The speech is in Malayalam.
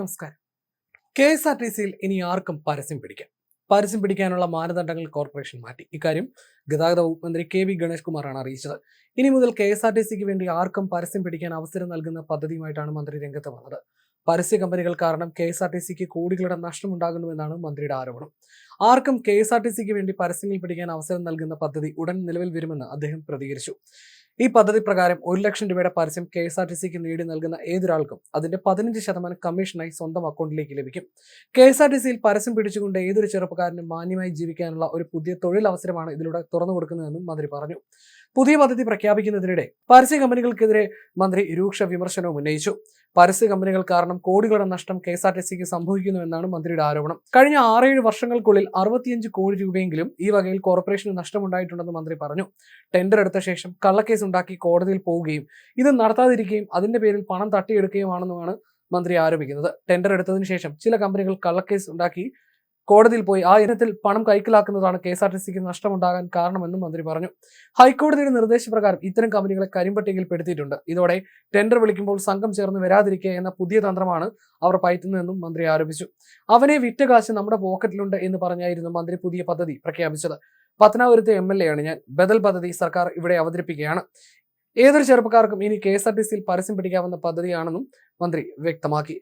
നമസ്കാരം. കെ എസ് ആർ ടി സിയിൽ ഇനി ആർക്കും പരസ്യം പിടിക്കാം. പരസ്യം പിടിക്കാനുള്ള മാനദണ്ഡങ്ങൾ കോർപ്പറേഷൻ മാറ്റി. ഇക്കാര്യം ഗതാഗത വകുപ്പ് മന്ത്രി കെ വി ഗണേഷ് കുമാറാണ് അറിയിച്ചത്. ഇനി മുതൽ കെ എസ് ആർ ടി സിക്ക് വേണ്ടി ആർക്കും പരസ്യം പിടിക്കാൻ അവസരം നൽകുന്ന പദ്ധതിയുമായിട്ടാണ് മന്ത്രി രംഗത്ത് വന്നത്. പരസ്യ കമ്പനികൾ കാരണം കെ എസ് ആർ ടി സിക്ക് കോടികളുടെ നഷ്ടമുണ്ടാകുന്നുവെന്നാണ് മന്ത്രിയുടെ ആരോപണം. ആർക്കും കെ എസ് ആർ ടി സിക്ക് വേണ്ടി പരസ്യങ്ങൾ പിടിക്കാൻ അവസരം നൽകുന്ന പദ്ധതി ഉടൻ നിലവിൽ വരുമെന്ന് അദ്ദേഹം പ്രതികരിച്ചു. ഈ പദ്ധതി പ്രകാരം ഒരു ലക്ഷം രൂപയുടെ പരസ്യം കെ എസ് ആർ ടി സിക്ക് നേടി നൽകുന്ന ഏതൊരാൾക്കും അതിന്റെ പതിനഞ്ച് ശതമാനം കമ്മീഷനായി സ്വന്തം അക്കൗണ്ടിലേക്ക് ലഭിക്കും. കെ എസ് ആർ ടി സിയിൽ പരസ്യം പിടിച്ചുകൊണ്ട് ഏതൊരു ചെറുപ്പക്കാരനും മാന്യമായി ജീവിക്കാനുള്ള ഒരു പുതിയ തൊഴിലവസരമാണ് ഇതിലൂടെ തുറന്നു കൊടുക്കുന്നതെന്നും മന്ത്രി പറഞ്ഞു. പുതിയ പദ്ധതി പ്രഖ്യാപിക്കുന്നതിനിടെ പരസ്യ കമ്പനികൾക്കെതിരെ മന്ത്രി രൂക്ഷ വിമർശനവും ഉന്നയിച്ചു. പരസ്യ കമ്പനികൾ കാരണം കോടികളുടെ നഷ്ടം കെ എസ് ആർ ടി സിക്ക് സംഭവിക്കുന്നുവെന്നാണ് മന്ത്രിയുടെ ആരോപണം. കഴിഞ്ഞ ആറേഴ് വർഷങ്ങൾക്കുള്ളിൽ അറുപത്തിയഞ്ച് കോടി രൂപയെങ്കിലും ഈ വകയിൽ കോർപ്പറേഷന് നഷ്ടമുണ്ടായിട്ടുണ്ടെന്ന് മന്ത്രി പറഞ്ഞു. ടെൻഡർ എടുത്ത ശേഷം കള്ളക്കേസ് ഉണ്ടാക്കി കോടതിയിൽ പോവുകയും ഇത് നടത്താതിരിക്കുകയും അതിന്റെ പേരിൽ പണം തട്ടിയെടുക്കുകയുമാണെന്നുമാണ് മന്ത്രി ആരോപിക്കുന്നത്. ടെൻഡർ എടുത്തതിനു ശേഷം ചില കമ്പനികൾ കള്ളക്കേസ് ഉണ്ടാക്കി കോടതിയിൽ പോയി. ആ ഇനത്തിൽ പണം കൈക്കലാക്കുന്നതാണ് കെ എസ് ആർ ടി സിക്ക് നഷ്ടമുണ്ടാകാൻ കാരണമെന്നും മന്ത്രി പറഞ്ഞു. ഹൈക്കോടതിയുടെ നിർദ്ദേശപ്രകാരം ഇത്തരം കമ്പനികളെ കരിമ്പട്ടികയിൽ പെടുത്തിയിട്ടുണ്ട്. ഇതോടെ ടെൻഡർ വിളിക്കുമ്പോൾ സംഘം ചേർന്ന് വരാതിരിക്കുക എന്ന പുതിയ തന്ത്രമാണ് അവർ പയറ്റുന്നതെന്നും മന്ത്രി ആരോപിച്ചു. അവനെ വിറ്റ കാശ് നമ്മുടെ പോക്കറ്റിലുണ്ട് എന്ന് പറഞ്ഞായിരുന്നു മന്ത്രി പുതിയ പദ്ധതി പ്രഖ്യാപിച്ചത്. പത്തനാപുരത്തെ എം എൽ എ ആണ് ഞാൻ. ബദൽ പദ്ധതി സർക്കാർ ഇവിടെ അവതരിപ്പിക്കുകയാണ്. ഏതൊരു ചെറുപ്പക്കാർക്കും ഇനി കെ എസ് ആർ ടി സിയിൽ പരസ്യം പിടിക്കാവുന്ന പദ്ധതിയാണെന്നും മന്ത്രി വ്യക്തമാക്കി.